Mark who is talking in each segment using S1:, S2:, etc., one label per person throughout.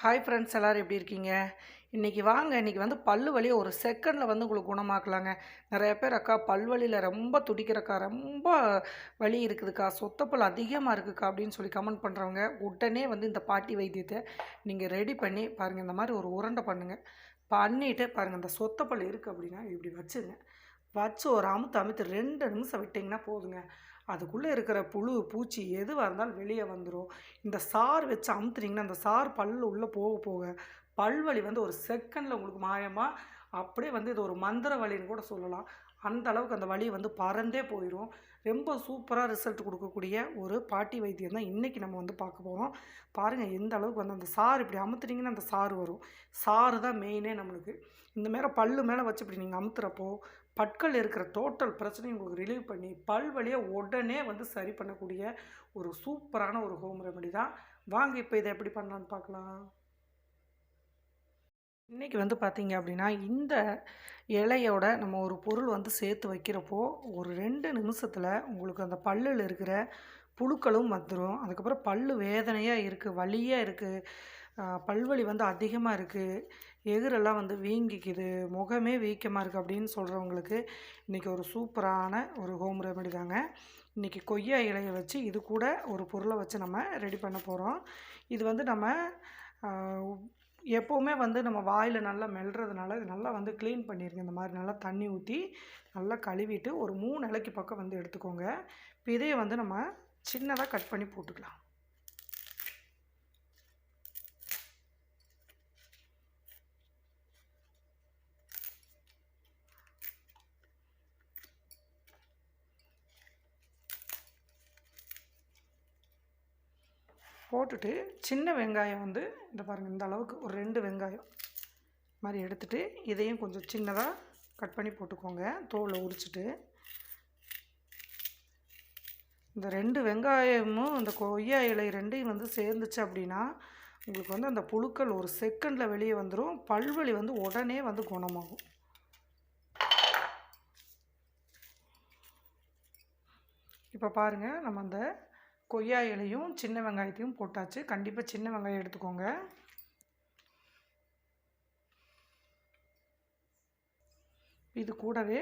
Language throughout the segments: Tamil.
S1: ஹாய் ஃப்ரெண்ட்ஸ் எல்லோரும் எப்படி இருக்கீங்க? இன்றைக்கி வாங்க இன்றைக்கி வந்து பல்லு வலியை ஒரு செகண்டில் வந்து உங்களுக்கு குணமாக்கலாங்க. நிறைய பேர் அக்கா பல்வலியில் ரொம்ப துடிக்கிறக்கா ரொம்ப வலி இருக்குதுக்கா சொத்தப்பல் அதிகமாக இருக்குக்கா அப்படின்னு சொல்லி கமெண்ட் பண்ணுறவங்க உடனே வந்து இந்த பாட்டி வைத்தியத்தை நீங்கள் ரெடி பண்ணி பாருங்கள் இந்த மாதிரி ஒரு உருண்டை பண்ணுங்கள் பண்ணிவிட்டு பாருங்கள் இந்த சொத்தப்பல் இருக்குது அப்படின்னா இப்படி வச்சுங்க. வச்சு ஒரு அமுத்து அமுத்து ரெண்டு நிமிஷம் விட்டிங்கன்னா போதுங்க. அதுக்குள்ளே இருக்கிற புழு பூச்சி எதுவாக இருந்தாலும் வெளியே வந்துடும் இந்த சார் வச்சு அமுத்துனீங்கன்னா அந்த சார் பல்லு உள்ளே போக போக பல்வலி வந்து ஒரு செகண்டில் உங்களுக்கு மாயமாக அப்படியே வந்து இது ஒரு மந்திர வலின்னு கூட சொல்லலாம். அந்த அளவுக்கு அந்த வலி வந்து பறந்தே போயிடும் ரொம்ப சூப்பராக ரிசல்ட் கொடுக்கக்கூடிய ஒரு பாட்டி வைத்தியம் தான் இன்றைக்கி நம்ம வந்து பார்க்க போகிறோம் பாருங்கள் எந்த அளவுக்கு வந்து அந்த சாறு இப்படி அமுத்துனீங்கன்னா அந்த சாறு வரும். சாறு தான் மெயினே நம்மளுக்கு. இந்த மேலே பல்லு மேலே வச்சு இப்படி நீங்கள் அமுத்துறப்போ பற்கள் இருக்கிற டோட்டல் பிரச்சனையும் உங்களுக்கு ரிலீவ் பண்ணி பல் வழியை உடனே வந்து சரி பண்ணக்கூடிய ஒரு சூப்பரான ஒரு ஹோம் ரெமெடி தான். வாங்க இப்போ இதை எப்படி பண்ணலான்னு பார்க்கலாம். இன்றைக்கி வந்து பார்த்திங்க அப்படின்னா இந்த இலையோட நம்ம ஒரு பொருள் வந்து சேர்த்து வைக்கிறப்போ ஒரு ரெண்டு நிமிஷத்தில் உங்களுக்கு அந்த பல்லில் இருக்கிற புழுக்களும் வந்துடும் அதுக்கப்புறம் பல் வேதனையாக இருக்குது வலியாக இருக்குது பல்வலி வந்து அதிகமாக இருக்குது எகுரெல்லாம் வந்து வீங்கிக்குது முகமே வீக்கமாக இருக்குது அப்படின்னு சொல்கிறவங்களுக்கு இன்றைக்கி ஒரு சூப்பரான ஒரு ஹோம் ரெமெடி தாங்க. இன்றைக்கி கொய்யா இலையை வச்சு இது கூட ஒரு பொருளை வச்சு நம்ம ரெடி பண்ண போகிறோம் இது வந்து நம்ம எப்போவுமே வந்து நம்ம வாயில் நல்லா மெல்றதுனால இது நல்லா வந்து க்ளீன் பண்ணிடுங்க இந்த மாதிரி நல்லா தண்ணி ஊற்றி நல்லா கழுவிட்டு ஒரு மூணு இலைக்கு பக்கம் வந்து எடுத்துக்கோங்க. இப்போ இதையை வந்து நம்ம சின்னதாக கட் பண்ணி போட்டுக்கலாம். போட்டுட்டு சின்ன வெங்காயம் வந்து இந்த பாருங்கள் இந்த அளவுக்கு ஒரு ரெண்டு வெங்காயம் மாதிரி எடுத்துகிட்டு இதையும் கொஞ்சம் சின்னதாக கட் பண்ணி போட்டுக்கோங்க. தோலை உரிச்சிட்டு. இந்த ரெண்டு வெங்காயமும் இந்த கொய்யா இலை ரெண்டையும் வந்து சேர்ந்துச்சு அப்படின்னா உங்களுக்கு வந்து அந்த புழுக்கள் ஒரு செகண்டில் வெளியே வந்துடும் பல்வலி வந்து உடனே வந்து குணமாகும். இப்போ பாருங்கள் நம்ம அந்த கொய்யா இலையும் சின்ன வெங்காயத்தையும் போட்டாச்சு. கண்டிப்பாக சின்ன வெங்காயம் எடுத்துக்கோங்க. இது கூடவே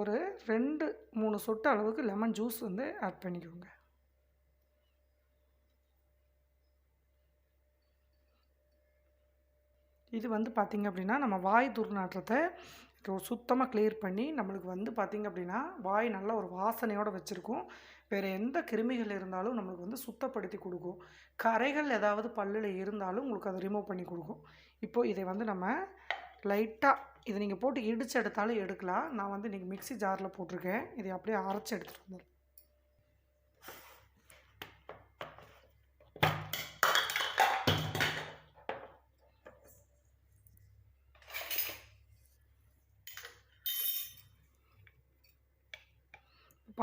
S1: ஒரு ரெண்டு மூணு சொட்டு அளவுக்கு லெமன் ஜூஸ் வந்து ஆட் பண்ணிக்கோங்க. இது வந்து பார்த்திங்க அப்படின்னா நம்ம வாய் துர்நாற்றத்தை சுத்தமாக கிளியர் பண்ணி நம்மளுக்கு வந்து பார்த்திங்க அப்படின்னா வாய் நல்ல ஒரு வாசனையோடு வச்சுருக்கும். வேறு எந்த கிருமிகள் இருந்தாலும் நம்மளுக்கு வந்து சுத்தப்படுத்தி கொடுக்கும். கரைகள் ஏதாவது பல்லில் இருந்தாலும் உங்களுக்கு அதை ரிமூவ் பண்ணி கொடுக்கும். இப்போது இதை வந்து நம்ம லைட்டாக இதை நீங்கள் போட்டு இடித்து எடுத்தாலும் எடுக்கலாம். நான் வந்து இன்றைக்கி மிக்சி ஜாரில் போட்டிருக்கேன். இதை அப்படியே அரைச்சி எடுத்துகிட்டு வந்துடுறேன்.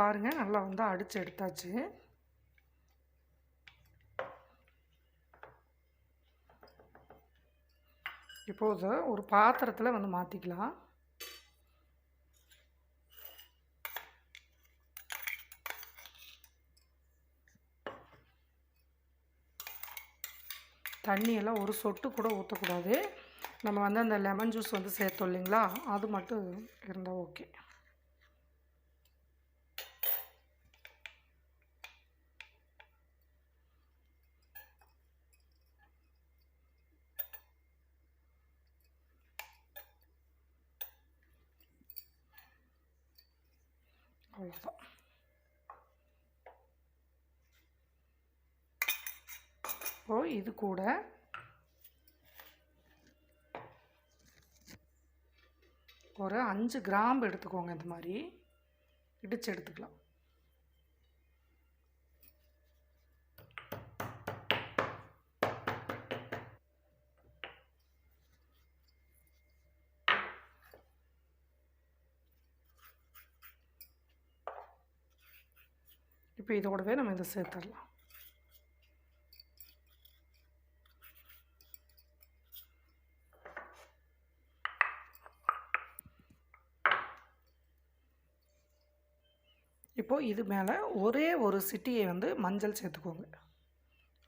S1: பாருங்கள் நல்லா வந்து அடித்து எடுத்தாச்சு. இப்போது ஒரு பாத்திரத்தில் வந்து மாற்றிக்கலாம் தண்ணியெல்லாம் ஒரு சொட்டு கூட ஊற்றக்கூடாது நம்ம வந்து அந்த லெமன் ஜூஸ் வந்து சேர்த்தோம் இல்லைங்களா? அது மட்டும் இருந்தால் ஓகே அவ்வளோதான் இப்போ இது கூட ஒரு அஞ்சு கிராம்பு எடுத்துக்கோங்க இந்த மாதிரி. இடித்து எடுத்துக்கலாம். இப்போ இதோடவே நம்ம இதை சேர்த்துடலாம். இப்போது இது மேலே ஒரே ஒரு சிட்டியை வந்து மஞ்சள் சேர்த்துக்கோங்க.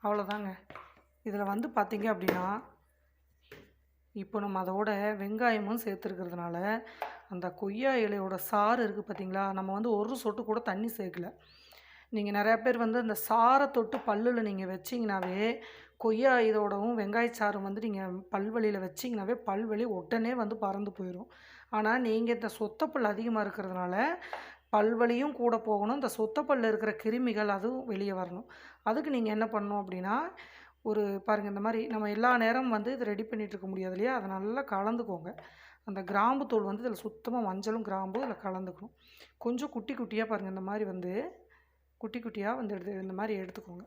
S1: அவ்வளோதாங்க இதில் வந்து பார்த்திங்க அப்படின்னா இப்போ நம்ம அதோட வெங்காயமும் சேர்த்துருக்கிறதுனால அந்த கொய்யா இலையோட சாறு இருக்குது பார்த்தீங்களா நம்ம வந்து ஒரு சொட்டு கூட தண்ணி சேர்க்கல. நீங்கள் நிறையா பேர் வந்து அந்த சாறை தொட்டு பல்லில் நீங்கள் வச்சிங்கனாவே கொய்யா இதோடவும் வெங்காயச்சாரும் வந்து நீங்கள் பல்வழியில் வச்சிங்கனாவே பல்வழி உடனே வந்து பறந்து போயிடும் ஆனால் நீங்கள் இந்த சொத்தப்பல் அதிகமாக இருக்கிறதுனால பல்வழியும் கூட போகணும். இந்த சொத்தப்பல்ல இருக்கிற கிருமிகள் அதுவும் வெளியே வரணும். அதுக்கு நீங்கள் என்ன பண்ணணும் அப்படின்னா ஒரு பாருங்கள் இந்த மாதிரி நம்ம எல்லா நேரம் வந்து இது ரெடி பண்ணிகிட்டு இருக்க முடியாது இல்லையா? அதை நல்லா கலந்துக்கோங்க. அந்த கிராம்பு தூள் வந்து இதில் சுத்தமாக மஞ்சளும் கிராம்பும் இதில் கலந்துக்கணும். கொஞ்சம் குட்டி குட்டியாக பாருங்கள் இந்த மாதிரி வந்து குட்டி குட்டியாக வந்து எடுத்து இந்த மாதிரி எடுத்துக்கோங்க.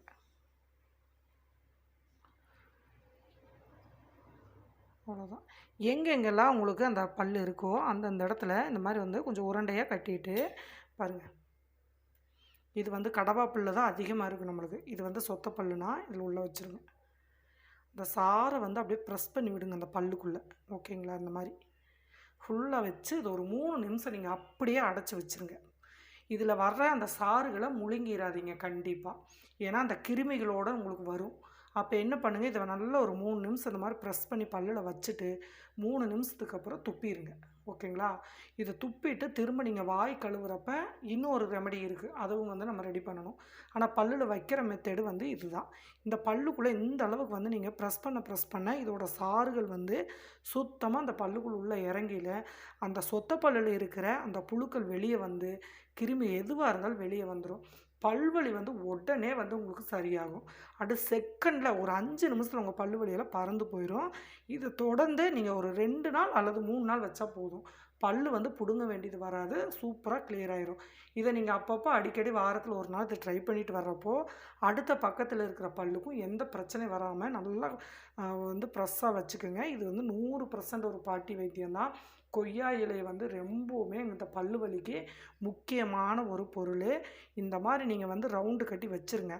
S1: அவ்வளோதான் எங்கெங்கெல்லாம் உங்களுக்கு அந்த பல் இருக்கோ அந்தந்த இடத்துல இந்த மாதிரி வந்து கொஞ்சம் உருண்டையாக கட்டிட்டு பாருங்கள் இது வந்து கடவா பல்லு தான் அதிகமாக இருக்குது நம்மளுக்கு. இது வந்து சொத்த பல்லுனா இதில் உள்ளே வச்சுருங்க. இந்த சாரை வந்து அப்படியே ப்ரெஸ் பண்ணி விடுங்க அந்த பல்லுக்குள்ளே. ஓகேங்களா? இந்த மாதிரி. ஃபுல்லாக வச்சு இது ஒரு மூணு நிமிஷம் நீங்கள் அப்படியே அடைச்சி வச்சுருங்க. இதில் வர்ற அந்த சாறுகளை முழுங்கிடாதீங்க கண்டிப்பாக ஏன்னா அந்த கிருமிகளோடு உங்களுக்கு வரும். அப்போ என்ன பண்ணுங்கள் இதை நல்லா ஒரு மூணு நிமிஷம் இந்த மாதிரி ப்ரெஸ் பண்ணி பல்லில் வச்சுட்டு மூணு நிமிஷத்துக்கு அப்புறம் துப்பிடுங்க ஓகேங்களா? இதை துப்பிட்டு திரும்ப நீங்கள் வாய் கழுவுறப்ப இன்னொரு ரெமடி இருக்குது அதுவும் வந்து நம்ம ரெடி பண்ணணும். ஆனால் பல்லில் வைக்கிற மெத்தேடு வந்து இதுதான். இந்த பல்லுக்குள்ளே இந்த அளவுக்கு வந்து நீங்கள் ப்ரெஸ் பண்ண ப்ரெஸ் பண்ண இதோட சாறுகள் வந்து சுத்தமாக அந்த பல்லுக்குள் உள்ள இறங்கியில் அந்த சொத்த பல்லில் இருக்கிற அந்த புழுக்கள் வெளியே வந்து கிருமி எதுவாக இருந்தாலும் வெளியே வந்துடும் பல்வலி வந்து உடனே வந்து உங்களுக்கு சரியாகும். அடுத்து செகண்டில் ஒரு அஞ்சு நிமிஷத்தில் உங்கள் பல்லு வலியெல்லாம் பறந்து போயிடும் இது தொடர்ந்து நீங்கள் ஒரு ரெண்டு நாள் அல்லது மூணு நாள் வச்சா போதும். பல்லு வந்து பிடுங்க வேண்டியது வராது. சூப்பராக கிளியர் ஆயிரும். இதை நீங்கள் அப்பப்போ அடிக்கடி வாரத்தில் ஒரு நாள் இதை ட்ரை பண்ணிட்டு வர்றப்போ அடுத்த பக்கத்தில் இருக்கிற பல்லுக்கும் எந்த பிரச்சனையும் வராமல் நல்லா வந்து ப்ரெஸ்ஸாக வச்சுக்கோங்க. இது வந்து நூறு பர்சன்ட் ஒரு பாட்டி வைத்தியம் தான் கொய்யா இலை வந்து ரொம்பவுமே இந்த பல்லு வலிக்கு முக்கியமான ஒரு பொருள். இந்த மாதிரி நீங்கள் வந்து ரவுண்டு கட்டி வச்சுருங்க.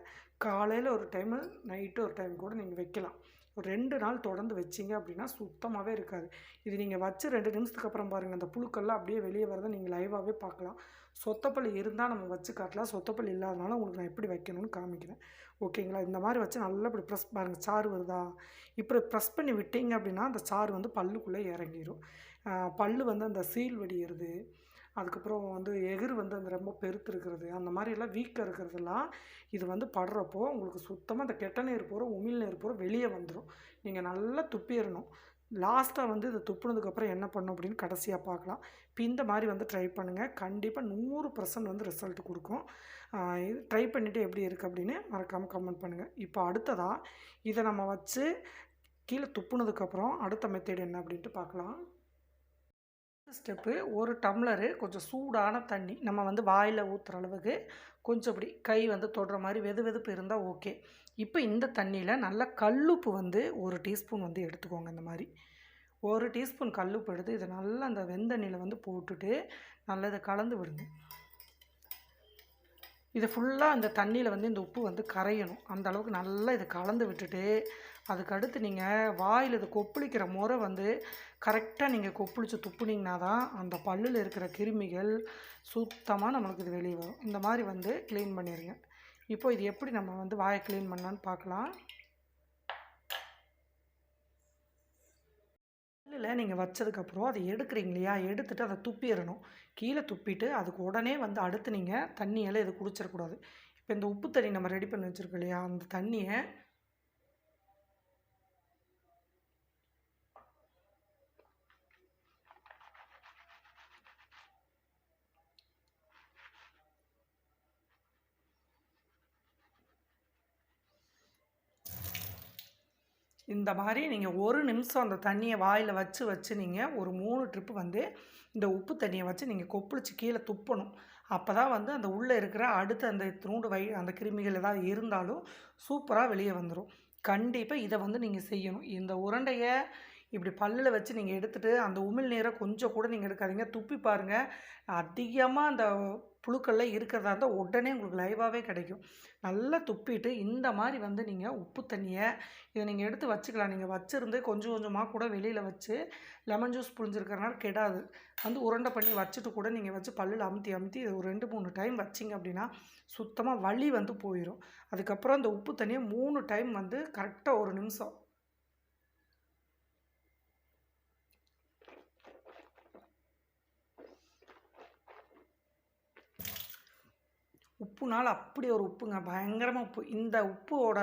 S1: காலையில் ஒரு டைமு நைட்டு ஒரு டைம் கூட நீங்கள் வைக்கலாம். ஒரு ரெண்டு நாள் தொடர்ந்து வச்சிங்க அப்படின்னா சுத்தமாகவே இருக்காது. இது நீங்கள் வச்சு ரெண்டு நிமிஷத்துக்கு அப்புறம் பாருங்கள் அந்த புழுக்கள்லாம் அப்படியே வெளியே வரதை நீங்கள் லைவாகவே பார்க்கலாம். சொத்தப்பள்ளி இருந்தால் நம்ம வச்சு காட்டலாம். சொத்தப்பள்ளி இல்லாதனால உங்களுக்கு நான் எப்படி வைக்கணும்னு காமிக்கிறேன். ஓகேங்களா இந்த மாதிரி வச்சு நல்லா இப்படி ப்ரெஸ் பாருங்கள் சாறு வருதா? இப்படி ப்ரெஸ் பண்ணி விட்டீங்க அப்படின்னா அந்த சாறு வந்து பல்லுக்குள்ளே இறங்கிடும் பல் பல்லு வந்து அந்த சீல் வடிகிறது அதுக்கப்புறம் வந்து எகிர் வந்து அந்த ரொம்ப பெருத்து இருக்கிறது அந்த மாதிரி எல்லாம் வீக்காக இருக்கிறதெல்லாம் இது வந்து படுறப்போ உங்களுக்கு சுத்தமாக அந்த கெட்ட நீர் போகிற உமிழ் நீர் போகிற வெளியே வந்துடும் நீங்கள் நல்லா துப்பிடணும் லாஸ்ட்டாக வந்து இதை துப்புனதுக்கப்புறம் என்ன பண்ணும் அப்படின்னு கடைசியாக பார்க்கலாம். இப்போ இந்த மாதிரி வந்து ட்ரை பண்ணுங்கள் கண்டிப்பாக நூறு பர்சன்ட் வந்து ரிசல்ட் கொடுக்கும். இது ட்ரை பண்ணிவிட்டு எப்படி இருக்குது அப்படின்னு மறக்காமல் கமெண்ட் பண்ணுங்கள் இப்போ அடுத்ததாக இதை நம்ம வச்சு கீழே துப்புனதுக்கப்புறம் அடுத்த மெத்தேடு என்ன அப்படின்ட்டு பார்க்கலாம். ஸ்டெப்பு ஒரு டம்ளரு கொஞ்சம் சூடான தண்ணி. நம்ம வந்து வாயில் ஊற்றுற அளவுக்கு கொஞ்சம் இப்படி கை வந்து தொடுற மாதிரி வெது வெதுப்பு இருந்தால் ஓகே இப்போ இந்த தண்ணியில் நல்லா கல்லுப்பு வந்து ஒரு டீஸ்பூன் வந்து எடுத்துக்கோங்க இந்த மாதிரி. ஒரு டீஸ்பூன் கல்லுப்பு எடுத்து இதை நல்லா அந்த வெந்தண்ணியில் வந்து போட்டுட்டு நல்லா இதை கலந்து விடுங்க. இது ஃபுல்லாக அந்த தண்ணியில் வந்து இந்த உப்பு வந்து கரையணும். அந்த அளவுக்கு நல்லா இதை கலந்து விட்டுட்டு அதுக்கு அடுத்து நீங்கள் வாயில் இது கொப்பளிக்கிற முறை வந்து கரெக்டாக நீங்கள் கொப்பளித்து துப்புனீங்கன்னா தான் அந்த பல்லில் இருக்கிற கிருமிகள் சுத்தமாக நம்மளுக்கு இது வெளியே வரும். இந்த மாதிரி வந்து க்ளீன் பண்ணிடுங்க இப்போ இது எப்படி நம்ம வந்து வாயை க்ளீன் பண்ணலான்னு பார்க்கலாம். பல்லில் நீங்கள் வச்சதுக்கப்புறம் அதை எடுக்கிறீங்க இல்லையா? எடுத்துட்டு அதை துப்பிடணும். கீழே துப்பிட்டு அதுக்கு உடனே வந்து அடுத்து நீங்கள் தண்ணியெல்லாம் இது குடிச்சிடக்கூடாது. இப்போ இந்த உப்பு தண்ணி நம்ம ரெடி பண்ணி வச்சுருக்கோம் இல்லையா? அந்த தண்ணியை இந்த மாதிரி நீங்கள் ஒரு நிமிஷம் அந்த தண்ணியை வாயில் வச்சு வச்சு நீங்கள் ஒரு மூணு ட்ரிப்பு வந்து இந்த உப்பு தண்ணியை வச்சு நீங்கள் கொப்பளிச்சு கீழே துப்பணும். அப்போ தான் வந்து அந்த உள்ளே இருக்கிற அடுத்த அந்த இத்தினூண்டு வை அந்த கிருமிகள் ஏதாவது இருந்தாலும் சூப்பராக வெளியே வந்துடும் கண்டிப்பாக இதை வந்து நீங்கள் செய்யணும். இந்த உருண்டையை இப்படி பல்லில் வச்சு நீங்கள் எடுத்துகிட்டு அந்த உமிழ் நீரை கொஞ்சம் கூட நீங்கள் எடுக்காதீங்க. துப்பி பாருங்கள் அதிகமாக அந்த புழுக்கள்லாம் இருக்கிறதா இருந்தால் உடனே உங்களுக்கு லைவாகவே கிடைக்கும். நல்லா துப்பிட்டு இந்த மாதிரி வந்து நீங்கள் உப்பு தண்ணியை இதை நீங்கள் எடுத்து வச்சுக்கலாம். நீங்கள் வச்சுருந்து கொஞ்சம் கொஞ்சமாக கூட வெளியில் வச்சு லெமன் ஜூஸ் புழிஞ்சிருக்கிறனால கெடாது. வந்து உருண்டை பண்ணி வச்சுட்டு கூட நீங்கள் வச்சு பல்லில் அமுத்தி அமுத்தி இது ஒரு ரெண்டு மூணு டைம் வச்சிங்க அப்படின்னா சுத்தமாக வலி வந்து போயிடும் அதுக்கப்புறம் அந்த உப்பு தண்ணியை மூணு டைம் வந்து கரெக்டாக ஒரு நிமிஷம் உப்புனால் அப்படி ஒரு உப்புங்க. பயங்கரமாக உப்பு. இந்த உப்போட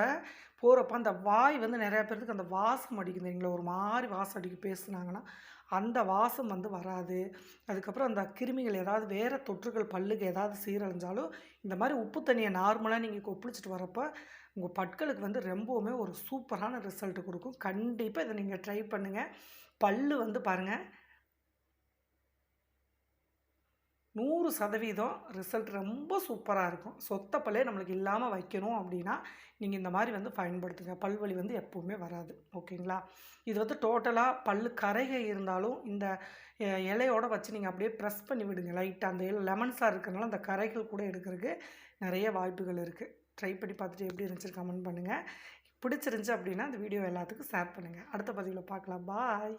S1: போகிறப்ப அந்த வாய் வந்து நிறையா பேர்த்துக்கு அந்த வாசம் அடிக்கும் தெரியுங்களா ஒரு மாதிரி வாசம் அடிக்க பேசுனாங்கன்னா அந்த வாசம் வந்து வராது. அதுக்கப்புறம் அந்த கிருமிகள் ஏதாவது வேறு தொற்றுகள் பல்லுக்கு ஏதாவது சீரழிஞ்சாலும் இந்த மாதிரி உப்பு தண்ணியை நார்மலாக நீங்கள் கொப்பளிச்சிட்டு வரப்போ உங்கள் பற்களுக்கு வந்து ரொம்பவுமே ஒரு சூப்பரான ரிசல்ட் கொடுக்கும். கண்டிப்பாக இதை நீங்கள் ட்ரை பண்ணுங்கள் பல்லு வந்து பாருங்கள் நூறு சதவீதம் ரிசல்ட் ரொம்ப சூப்பராக இருக்கும். சொத்த பல்லே நம்மளுக்கு இல்லாமல் வைக்கணும் அப்படின்னா நீங்கள் இந்த மாதிரி வந்து பயன்படுத்துங்க. பல்வலி வந்து எப்போவுமே வராது. ஓகேங்களா? இது வந்து டோட்டலாக பல் கரைகள் இருந்தாலும் இந்த இலையோட வச்சு நீங்கள் அப்படியே ப்ரெஸ் பண்ணி விடுங்க. லைட்டாக அந்த இலை லெமன்ஸாக இருக்கிறனால அந்த கரைகள் கூட எடுக்கிறதுக்கு நிறைய வாய்ப்புகள் இருக்குது ட்ரை பண்ணி பார்த்துட்டு எப்படி இருந்துச்சு கமெண்ட் பண்ணுங்கள் பிடிச்சிருந்துச்சி அப்படின்னா அந்த வீடியோ எல்லாத்துக்கும் ஷேர் பண்ணுங்கள் அடுத்த பதிவில் பார்க்கலாம். பாய்